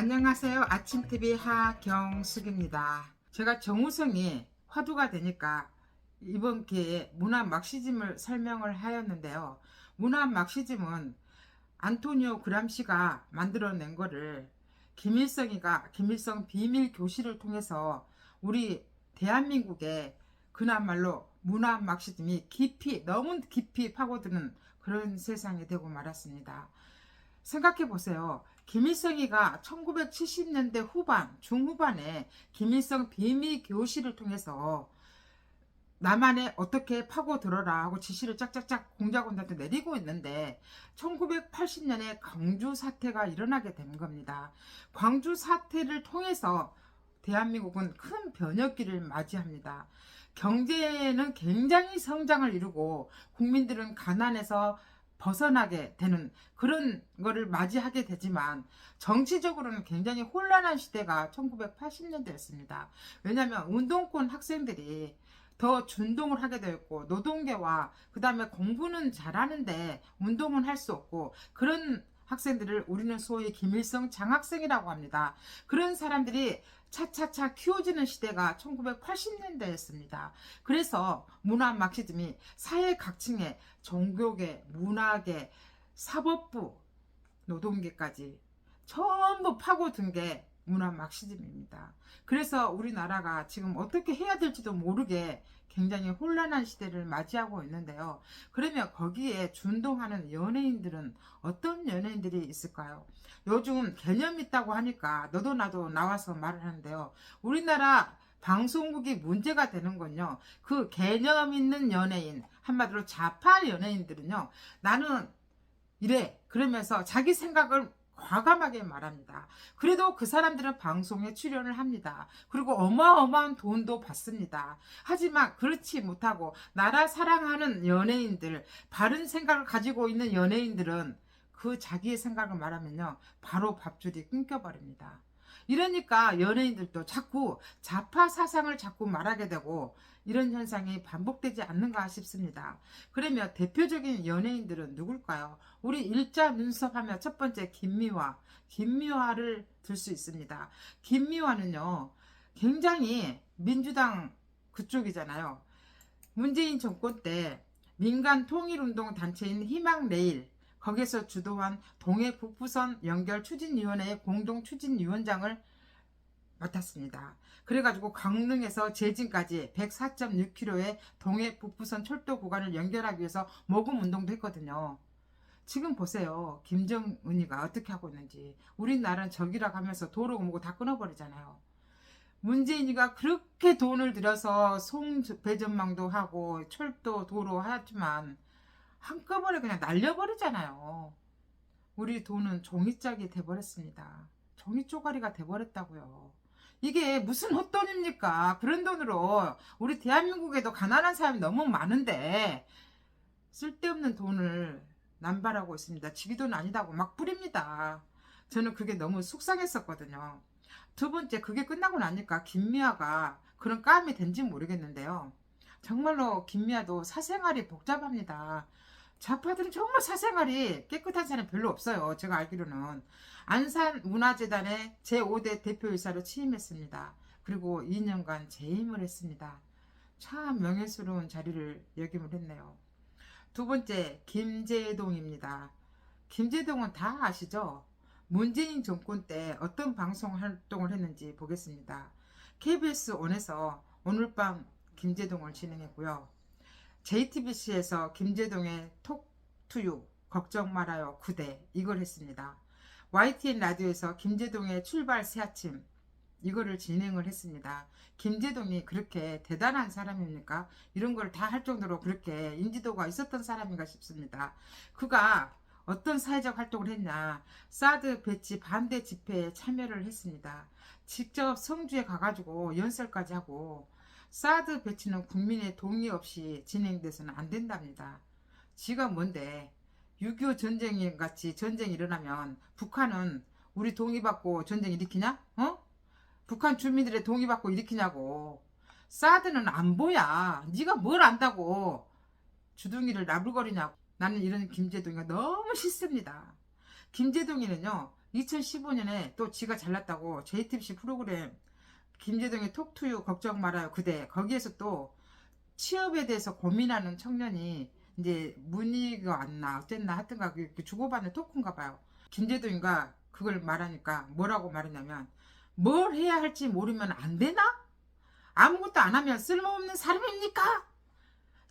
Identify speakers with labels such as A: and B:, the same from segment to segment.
A: 안녕하세요. 아침TV 하경숙입니다. 제가 정우성이 화두가 되니까 이번 기회에 문화 막시즘을 설명을 하였는데요. 문화 막시즘은 안토니오 그람시가 만들어낸 거를 김일성이가 김일성 비밀 교실을 통해서 우리 대한민국에 그나말로 문화 막시즘이 깊이 너무 깊이 파고드는 그런 세상이 되고 말았습니다. 생각해 보세요. 김일성이가 1970년대 후반, 중후반에 김일성 비밀 교실을 통해서 남한에 어떻게 파고들어라 하고 지시를 짝짝짝 공작원들한테 내리고 있는데 1980년에 광주 사태가 일어나게 된 겁니다. 광주 사태를 통해서 대한민국은 큰 변혁기를 맞이합니다. 경제는 굉장히 성장을 이루고 국민들은 가난에서 벗어나게 되는 그런 거를 맞이하게 되지만 정치적으로는 굉장히 혼란한 시대가 1980년대였습니다. 왜냐하면 운동권 학생들이 더 준동을 하게 되었고 노동계와 그 다음에 공부는 잘하는데 운동은 할 수 없고 그런 학생들을 우리는 소위 김일성 장학생이라고 합니다. 그런 사람들이 차차차 키워지는 시대가 1980년대였습니다. 그래서 문화 마크시즘이 사회 각층의 종교계, 문화계, 사법부, 노동계까지 전부 파고든 게 문화 막시즘입니다. 그래서 우리나라가 지금 어떻게 해야 될지도 모르게 굉장히 혼란한 시대를 맞이하고 있는데요. 그러면 거기에 준동하는 연예인들은 어떤 연예인들이 있을까요? 요즘 개념 있다고 하니까 너도 나도 나와서 말을 하는데요. 우리나라 방송국이 문제가 되는 건요. 그 개념 있는 연예인, 한마디로 좌파 연예인들은요. 나는 이래. 그러면서 자기 생각을 과감하게 말합니다. 그래도 그 사람들은 방송에 출연을 합니다. 그리고 어마어마한 돈도 받습니다. 하지만 그렇지 못하고 나라 사랑하는 연예인들, 바른 생각을 가지고 있는 연예인들은 그 자기의 생각을 말하면요. 바로 밥줄이 끊겨버립니다. 이러니까 연예인들도 자꾸 좌파 사상을 자꾸 말하게 되고 이런 현상이 반복되지 않는가 싶습니다. 그러면 대표적인 연예인들은 누굴까요? 우리 일자 눈썹 하면 첫 번째 김미화. 김미화를 들 수 있습니다. 김미화는요, 굉장히 민주당 그쪽이잖아요. 문재인 정권 때 민간 통일운동 단체인 희망레일, 거기서 주도한 동해 북부선 연결 추진위원회의 공동 추진위원장을 맡았습니다. 그래가지고 강릉에서 제진까지 104.6km의 동해 북부선 철도 구간을 연결하기 위해서 모금 운동도 했거든요. 지금 보세요. 김정은이가 어떻게 하고 있는지. 우리나라는 적이라 하면서 도로 뭐고 다 끊어버리잖아요. 문재인이가 그렇게 돈을 들여서 송배전망도 하고 철도 도로 하지만 한꺼번에 그냥 날려버리잖아요. 우리 돈은 종이짝이 돼버렸습니다. 종이 쪼가리가 돼버렸다고요. 이게 무슨 헛돈입니까? 그런 돈으로 우리 대한민국에도 가난한 사람이 너무 많은데 쓸데없는 돈을 남발하고 있습니다. 지기 돈 아니다고 막 뿌립니다. 저는 그게 너무 속상했었거든요. 두 번째 그게 끝나고 나니까 김미아가 그런 까미 된지 모르겠는데요. 정말로 김미아도 사생활이 복잡합니다. 좌파들은 정말 사생활이 깨끗한 사람이 별로 없어요. 제가 알기로는. 안산 문화재단의 제5대 대표이사로 취임했습니다. 그리고 2년간 재임을 했습니다. 참 명예스러운 자리를 역임을 했네요. 두 번째, 김재동입니다. 김재동은 다 아시죠? 문재인 정권 때 어떤 방송 활동을 했는지 보겠습니다. KBS 원에서 오늘 밤 김재동을 진행했고요. JTBC에서 김재동의 톡투유 걱정 말아요 9대 이걸 했습니다. YTN 라디오에서 김재동의 출발 새 아침 이거를 진행을 했습니다. 김재동이 그렇게 대단한 사람입니까? 이런 걸 다 할 정도로 그렇게 인지도가 있었던 사람인가 싶습니다. 그가 어떤 사회적 활동을 했냐 사드 배치 반대 집회에 참여를 했습니다. 직접 성주에 가가지고 연설까지 하고 사드 배치는 국민의 동의 없이 진행돼서는 안 된답니다. 지가 뭔데 6.25 전쟁이 같이 전쟁이 일어나면 북한은 우리 동의받고 전쟁 일으키냐? 어? 북한 주민들의 동의받고 일으키냐고. 사드는 안 보야. 네가 뭘 안다고 주둥이를 나불거리냐고. 나는 이런 김재동이가 너무 싫습니다. 김재동이는요. 2015년에 또 지가 잘났다고 JTBC 프로그램 김재동의 톡투유 걱정 말아요 그대 거기에서 또 취업에 대해서 고민하는 청년이 이제 문의가 왔나 어쨌나 하여튼가 그 주고받는 토크인가 봐요 김재동이가 그걸 말하니까 뭐라고 말했냐면 뭘 해야 할지 모르면 안 되나? 아무것도 안 하면 쓸모없는 사람입니까?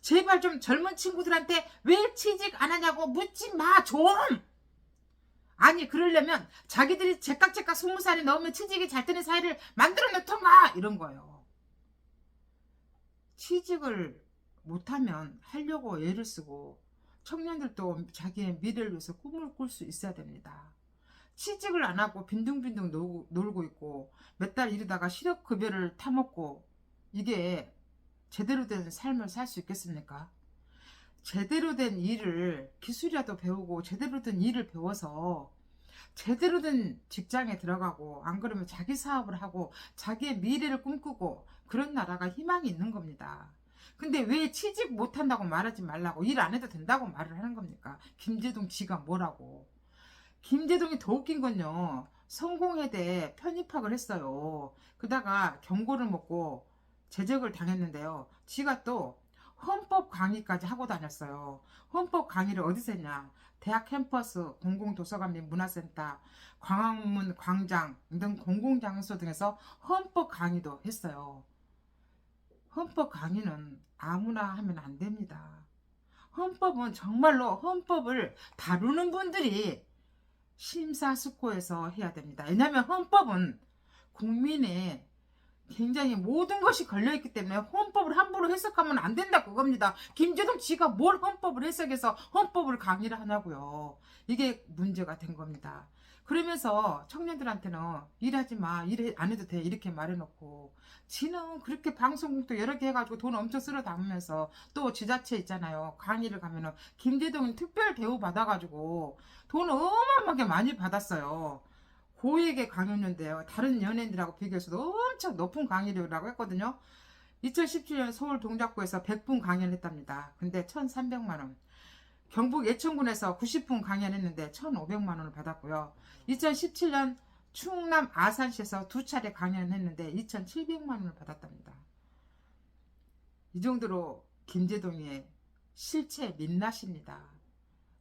A: 제발 좀 젊은 친구들한테 왜 취직 안 하냐고 묻지 마, 좀! 아니, 그러려면 자기들이 제깍제깍 스무 살이 넘으면 취직이 잘 되는 사회를 만들어 놓던가! 이런 거예요. 취직을 못하면 하려고 애를 쓰고 청년들도 자기의 미래를 위해서 꿈을 꿀 수 있어야 됩니다. 취직을 안 하고 빈둥빈둥 놀고, 있고 몇 달 이르다가 실업급여를 타먹고 이게 제대로 된 삶을 살 수 있겠습니까? 제대로 된 일을 기술이라도 배우고 제대로 된 일을 배워서 제대로 된 직장에 들어가고 안 그러면 자기 사업을 하고 자기의 미래를 꿈꾸고 그런 나라가 희망이 있는 겁니다. 근데 왜 취직 못한다고 말하지 말라고 일 안 해도 된다고 말을 하는 겁니까? 김재동 지가 뭐라고? 김재동이 더 웃긴 건요. 성공회대 편입학을 했어요. 그다가 경고를 먹고 제적을 당했는데요. 지가 또 헌법 강의까지 하고 다녔어요. 헌법 강의를 어디서 했냐? 대학 캠퍼스, 공공도서관 및 문화센터, 광화문 광장 등 공공장소 등에서 헌법 강의도 했어요. 헌법 강의는 아무나 하면 안 됩니다. 헌법은 정말로 헌법을 다루는 분들이 심사숙고해서 해야 됩니다. 왜냐하면 헌법은 국민의 굉장히 모든 것이 걸려있기 때문에 헌법을 함부로 해석하면 안 된다 그겁니다. 김재동 지가 뭘 헌법을 해석해서 헌법을 강의를 하냐고요. 이게 문제가 된 겁니다. 그러면서 청년들한테는 일하지 마, 일 안 해도 돼 이렇게 말해놓고 지는 그렇게 방송국도 여러 개 해가지고 돈 엄청 쓸어 담으면서 또 지자체 있잖아요. 강의를 가면은 김재동이 특별 대우 받아가지고 돈 어마어마하게 많이 받았어요. 고액의 강연료인데요. 다른 연예인들하고 비교해서도 엄청 높은 강의료라고 했거든요. 2017년 서울 동작구에서 100분 강연했답니다. 근데 1,300만 원. 경북 예천군에서 90분 강연했는데 1,500만 원을 받았고요. 2017년 충남 아산시에서 두 차례 강연했는데 2,700만 원을 받았답니다. 이 정도로 김재동의 실체 민낯입니다.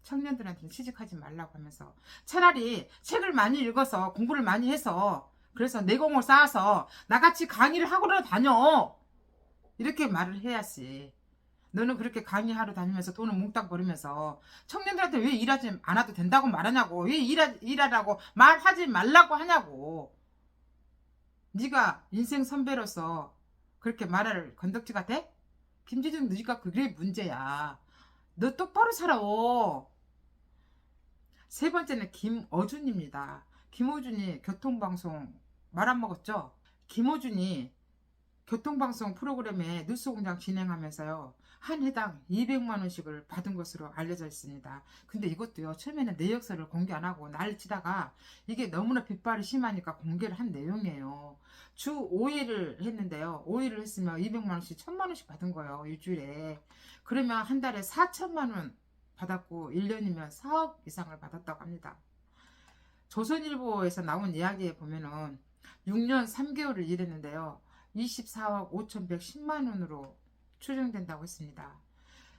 A: 청년들한테는 취직하지 말라고 하면서 차라리 책을 많이 읽어서 공부를 많이 해서 그래서 내공을 쌓아서 나같이 강의를 하고를 다녀. 이렇게 말을 해야지. 너는 그렇게 강의하러 다니면서 돈을 몽땅 벌으면서 청년들한테 왜 일하지 않아도 된다고 말하냐고. 왜 일하, 일하라고 말하지 말라고 하냐고. 네가 인생 선배로서 그렇게 말할 건덕지가 돼? 김재중 네가 그게 문제야. 너 똑바로 살아 세 번째는 김어준입니다. 김어준이 교통방송 말 안 먹었죠? 김어준이 교통방송 프로그램에 뉴스공장 진행하면서요. 한 해당 200만 원씩을 받은 것으로 알려져 있습니다. 근데 이것도요. 처음에는 내역서를 공개 안 하고 난리치다가 이게 너무나 빗발이 심하니까 공개를 한 내용이에요. 주 5일을 했는데요. 5일을 했으면 200만 원씩 1000만 원씩 받은 거예요. 일주일에. 그러면 한 달에 4천만 원 받았고 1년이면 4억 이상을 받았다고 합니다. 조선일보에서 나온 이야기에 보면은 6년 3개월을 일했는데요. 24억 5,110만 원으로 추정된다고 했습니다.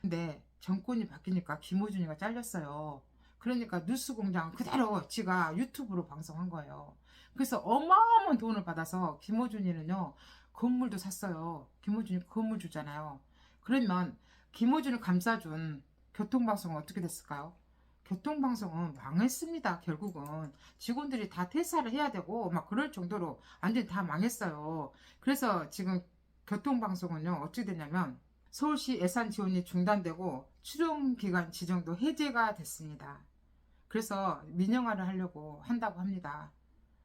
A: 근데 정권이 바뀌니까 김호준이가 잘렸어요. 그러니까 뉴스 공장 그대로 지가 유튜브로 방송한 거예요. 그래서 어마어마한 돈을 받아서 김호준이는요 건물도 샀어요. 김호준이 건물 주잖아요. 그러면 김호준을 감싸준 교통방송은 어떻게 됐을까요? 교통방송은 망했습니다. 결국은 직원들이 다 퇴사를 해야 되고 막 그럴 정도로 완전히 다 망했어요. 그래서 지금 교통방송은요 어떻게 되냐면 서울시 예산 지원이 중단되고 출연 기간 지정도 해제가 됐습니다. 그래서 민영화를 하려고 한다고 합니다.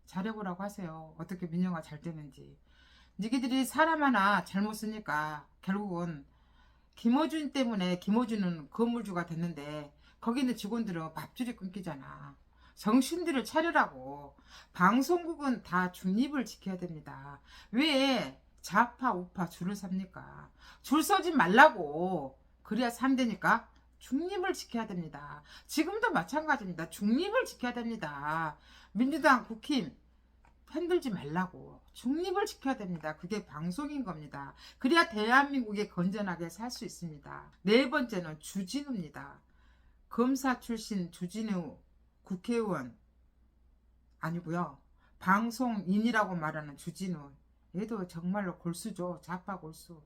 A: 잘해보라고 하세요. 어떻게 민영화 잘 되는지. 니기들이 사람 하나 잘못 쓰니까 결국은 김어준 때문에 김어준은 건물주가 됐는데 거기 있는 직원들은 밥줄이 끊기잖아. 정신들을 차려라고. 방송국은 다 중립을 지켜야 됩니다. 왜 좌파 우파 줄을 섭니까? 줄 서지 말라고. 그래야 산다니까. 중립을 지켜야 됩니다. 지금도 마찬가지입니다. 중립을 지켜야 됩니다. 민주당 국힘 편들지 말라고 중립을 지켜야 됩니다. 그게 방송인 겁니다. 그래야 대한민국에 건전하게 살 수 있습니다. 네 번째는 주진우입니다. 검사 출신 주진우 국회의원 아니고요. 방송인이라고 말하는 주진우 얘도 정말로 골수죠. 좌파 골수.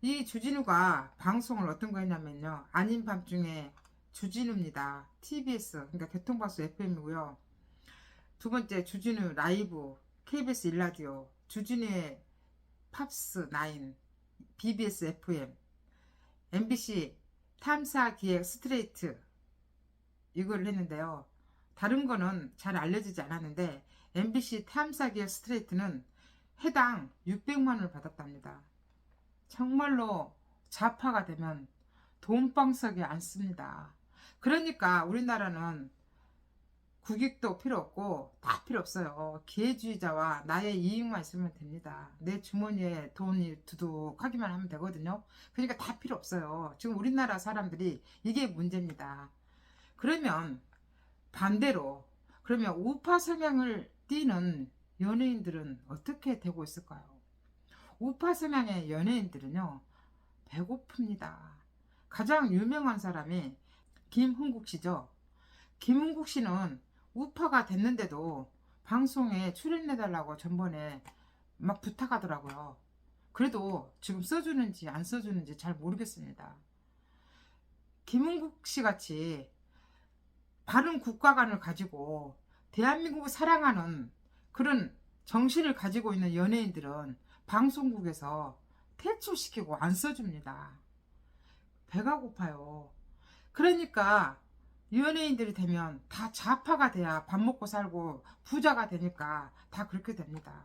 A: 이 주진우가 방송을 어떤 거 했냐면요. 아닌 밤중에 주진우입니다. TBS 그러니까 교통방송 FM이고요. 두 번째 주진우 라이브 KBS 일라디오 주진우의 팝스 9 BBS FM MBC 탐사 기획 스트레이트 이걸 했는데요. 다른 거는 잘 알려지지 않았는데 MBC 탐사 기획 스트레이트는 해당 600만 원을 받았답니다. 정말로 좌파가 되면 돈방석에 앉습니다. 그러니까 우리나라는 국익도 필요 없고 다 필요 없어요. 기회주의자와 나의 이익만 있으면 됩니다. 내 주머니에 돈이 두둑하기만 하면 되거든요. 그러니까 다 필요 없어요. 지금 우리나라 사람들이 이게 문제입니다. 그러면 반대로 그러면 우파 성향을 띠는 연예인들은 어떻게 되고 있을까요? 우파 성향의 연예인들은요 배고픕니다. 가장 유명한 사람이 김흥국 씨죠. 김흥국 씨는 우파가 됐는데도 방송에 출연해달라고 전번에 막 부탁하더라고요. 그래도 지금 써주는지 안 써주는지 잘 모르겠습니다. 김흥국 씨 같이 바른 국가관을 가지고 대한민국을 사랑하는 그런 정신을 가지고 있는 연예인들은 방송국에서 퇴출시키고 안 써줍니다. 배가 고파요. 그러니까 연예인들이 되면 다 좌파가 돼야 밥 먹고 살고 부자가 되니까 다 그렇게 됩니다.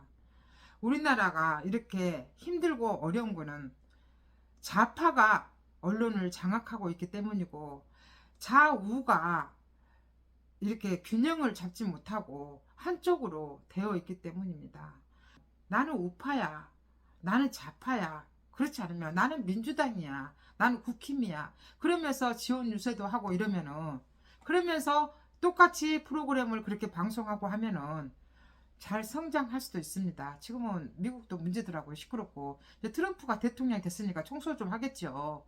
A: 우리나라가 이렇게 힘들고 어려운 거는 좌파가 언론을 장악하고 있기 때문이고 좌우가 이렇게 균형을 잡지 못하고 한쪽으로 되어 있기 때문입니다. 나는 우파야. 나는 좌파야. 그렇지 않으면 나는 민주당이야. 나는 국힘이야. 그러면서 지원 유세도 하고 이러면은 그러면서 똑같이 프로그램을 그렇게 방송하고 하면은 잘 성장할 수도 있습니다. 지금은 미국도 문제더라고요. 시끄럽고. 트럼프가 대통령이 됐으니까 청소 좀 하겠죠.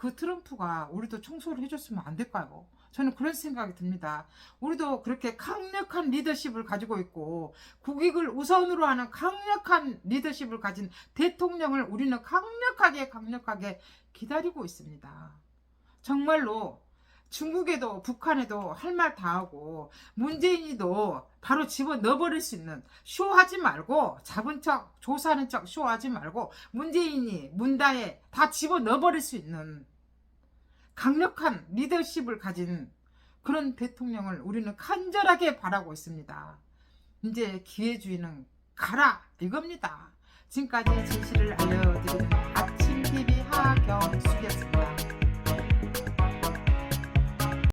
A: 그 트럼프가 우리도 청소를 해줬으면 안 될까요? 저는 그런 생각이 듭니다. 우리도 그렇게 강력한 리더십을 가지고 있고 국익을 우선으로 하는 강력한 리더십을 가진 대통령을 우리는 강력하게 강력하게 기다리고 있습니다. 정말로 중국에도 북한에도 할 말 다 하고 문재인이도 바로 집어 넣어버릴 수 있는 쇼하지 말고 잡은 척 조사하는 척 쇼하지 말고 문재인이 문다에 다 집어 넣어버릴 수 있는 강력한 리더십을 가진 그런 대통령을 우리는 간절하게 바라고 있습니다. 이제 기회주의는 가라 이겁니다. 지금까지 진실을 알려드리는 아침 TV 하경숙이었습니다.